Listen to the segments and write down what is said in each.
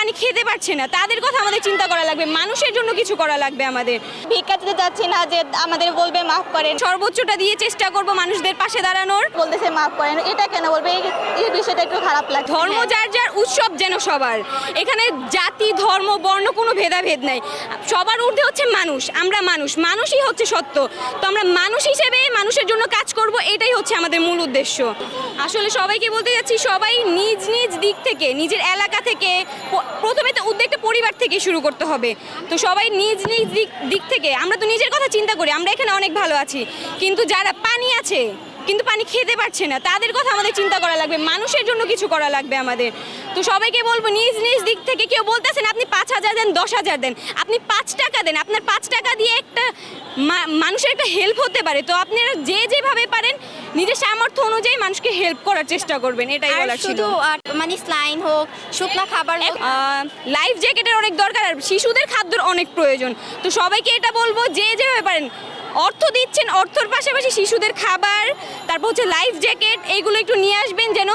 পানি খেতে পারছে না। তাদের কথা আমাদের চিন্তা করা লাগবে। মানুষের জন্য কিছু করা লাগবে আমাদের। ভিক্ষা দিতে চাচ্ছি না যে আমাদের বলবে মাফ করেন। সর্বোচ্চটা দিয়ে চেষ্টা করব মানুষদের পাশে দাঁড়ানোর। বলতেছে মাফ করেন। এটা কেন বলবে? এই এই বিষয়টা একটু খারাপ লাগে ধর্ম যার যার উৎসব যেন সবার। এখানে জাতি ধর্ম বর্ণ কোনো ভেদাভেদ নাই। সবার ঊর্ধ্বে হচ্ছে মানুষ, আমরা মানুষ, মানুষই হচ্ছে সত্য। তো আমরা মানুষ হিসেবে মানুষের জন্য কাজ করব, এটাই হচ্ছে আমাদের মূল উদ্দেশ্য। আসলে সবাইকে বলতে যাচ্ছি, সবাই নিজ নিজ দিক থেকে, নিজের এলাকা থেকে প্রথমে তো উদ্যোগটা পরিবার থেকে শুরু করতে হবে। তো সবাই নিজ নিজ দিক দিক থেকে, আমরা তো নিজের কথা চিন্তা করি, আমরা এখানে অনেক ভালো আছি। কিন্তু যারা পানি আছে, কিন্তু পানি খেতে পারছে না, তাদের কথা আমাদের চিন্তা করা লাগবে, মানুষের জন্য কিছু করা লাগবে আমাদের। তো সবাইকে বলব নিজ নিজ দিক থেকে কেউ বলতেছেন আপনি পাঁচ হাজার দেন দশ হাজার দেন। আপনি পাঁচ টাকা দেন আপনার পাঁচ টাকা দিয়ে একটা মানুষের একটা হেল্প হতে পারে। তো আপনারা যে যেভাবে পারেন নিজের সামর্থ্য অনুযায়ী মানুষকে হেল্প করার চেষ্টা করবেন এটাই বলার শুধু মানে স্লাইন হোক শুকনা খাবার হোক লাইফ জ্যাকেটের অনেক দরকার আর শিশুদের খাদ্যর অনেক প্রয়োজন। তো সবাইকে এটা বলব যে যেভাবে পারেন অর্থ দিচ্ছেন অর্থর পাশাপাশি শিশুদের খাবার তারপর হচ্ছে লাইফ জ্যাকেট এইগুলো একটু নিয়ে আসবেন যেন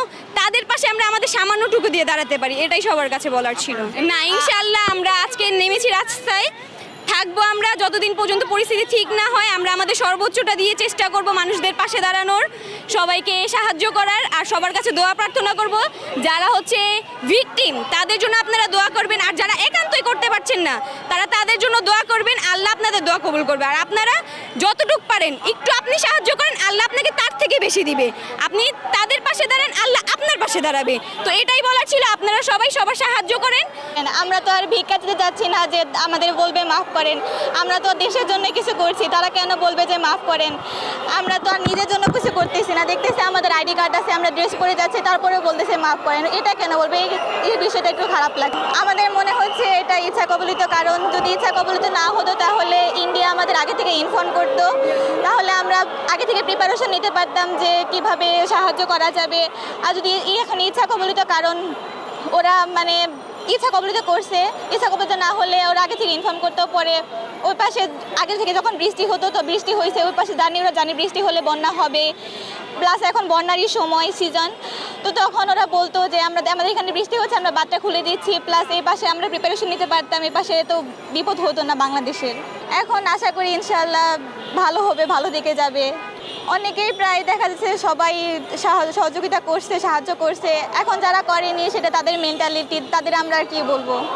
তাদের পাশে আমরা আমাদের সামান্যটুকু দিয়ে দাঁড়াতে পারি, এটাই সবার কাছে বলার ছিল। না ইনশাল্লাহ আমরা আজকে নেমেছি রাস্তায়। থাকব আমরা যতদিন পর্যন্ত পরিস্থিতি ঠিক না হয়, আমরা আমাদের সর্বোচ্চটা দিয়ে চেষ্টা করব মানুষদের পাশে দাঁড়ানোর, সবাইকে সাহায্য করার, আর সবার কাছে দোয়া প্রার্থনা করব, যারা হচ্ছে ভিকটিম, তাদের জন্য আপনারা দোয়া করবেন, আর যারা একান্তই করতে পারছেন না, তারা তাদের জন্য দোয়া করবেন, আল্লাহ আপনাদের দোয়া কবুল করবে। আর আপনারা যতটুক পারেন, একটু আপনি সাহায্য করেন, আল্লাহ আপনাকে তার থেকে বেশি দিবে। আপনি তাদের পাশে দাঁড়ান, আল্লাহ আপনার পাশে দাঁড়াবে। তো এটাই বলার ছিল, আপনারা সবাই সবার সাহায্য করেন। আমরা তো আর ভিক্ষা দিতে যাচ্ছি না যে আমাদের বলবে মাফ করেন। আমরা তো দেশের জন্য কিছু করছি, তারা কেন বলবে যে মাফ করেন? আমরা তো আর নিজের জন্য কিছু করতেছি না। দেখতেছি আমাদের আইডি কার্ড আছে, আমরা ড্রেস পরে যাচ্ছি, তারপরেও বলতেছে মাফ করেন। এটা কেন বলবে? এই বিষয়টা একটু খারাপ লাগে। আমাদের মনে হচ্ছে এটা ইচ্ছা কবলিত কারণ। যদি ইচ্ছা কবলিত না হতো তাহলে ইন্ডিয়া আমাদের আগে থেকে ইনফর্ম করতো, তাহলে আমরা আগে থেকে প্রিপারেশন নিতে পারতাম যে কীভাবে সাহায্য করা যাবে। আর যদি এখন ইচ্ছা কবলিত কারণ, ওরা মানে ইচ্ছা কবলিত করছে ইচ্ছা কবলিত না হলে ওরা আগে থেকে ইনফর্ম করতে, পরে ওই পাশে আগে থেকে যখন বৃষ্টি হতো তো বৃষ্টি হয়েছে ওই পাশে জানি ওরা জানি বৃষ্টি হলে বন্যা হবে। প্লাস এখন বন্যারই সময় সিজন তো তখন ওরা বলতো যে আমরা, আমাদের এখানে বৃষ্টি হচ্ছে, আমরা বাদটা খুলে দিচ্ছি। প্লাস এই পাশে আমরা প্রিপারেশন নিতে পারতাম, এই পাশে তো বিপদ হতো না বাংলাদেশের। এখন আশা করি ইনশাল্লাহ ভালো হবে, ভালো দিকে যাবে। অনেকেই প্রায় দেখা যাচ্ছে সবাই সাহা- সহযোগিতা করছে, সাহায্য করছে। এখন যারা করেনি সেটা তাদের মেন্টালিটি তাদের আমরা আর কি বলব?